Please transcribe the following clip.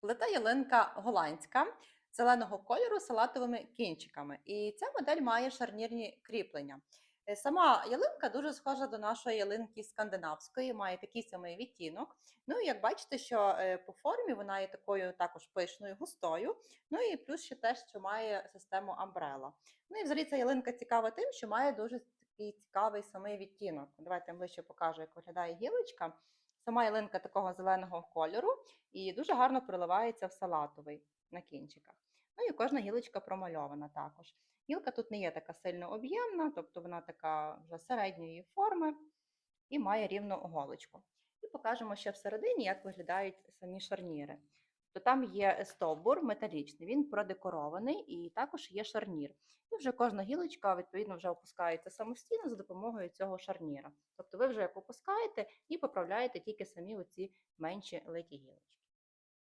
Плита ялинка голландська зеленого кольору з салатовими кінчиками. І ця модель має шарнірні кріплення. Е, Сама ялинка дуже схожа до нашої ялинки скандинавської, має такий самий відтінок. Ну і як бачите, що е, по формі вона є такою також пишною, густою. Ну і плюс ще те, що має систему амбрела. Ну і взагалі ця ялинка цікава тим, що має дуже такий цікавий самий відтінок. Давайте я ближче покажу, як виглядає гілочка. Сама ялинка такого зеленого кольору і дуже гарно приливається в салатовий на кінчиках. Ну і кожна гілочка промальована також. Гілка тут не є така сильно об'ємна, тобто вона така вже середньої форми і має рівну голочку. І покажемо ще всередині, як виглядають самі шарніри. То там є стовбур металічний, він продекорований і також є шарнір. І вже кожна гілочка відповідно вже опускається самостійно за допомогою цього шарніра. Тобто ви вже як опускаєте і поправляєте тільки самі оці менші литі гілочки.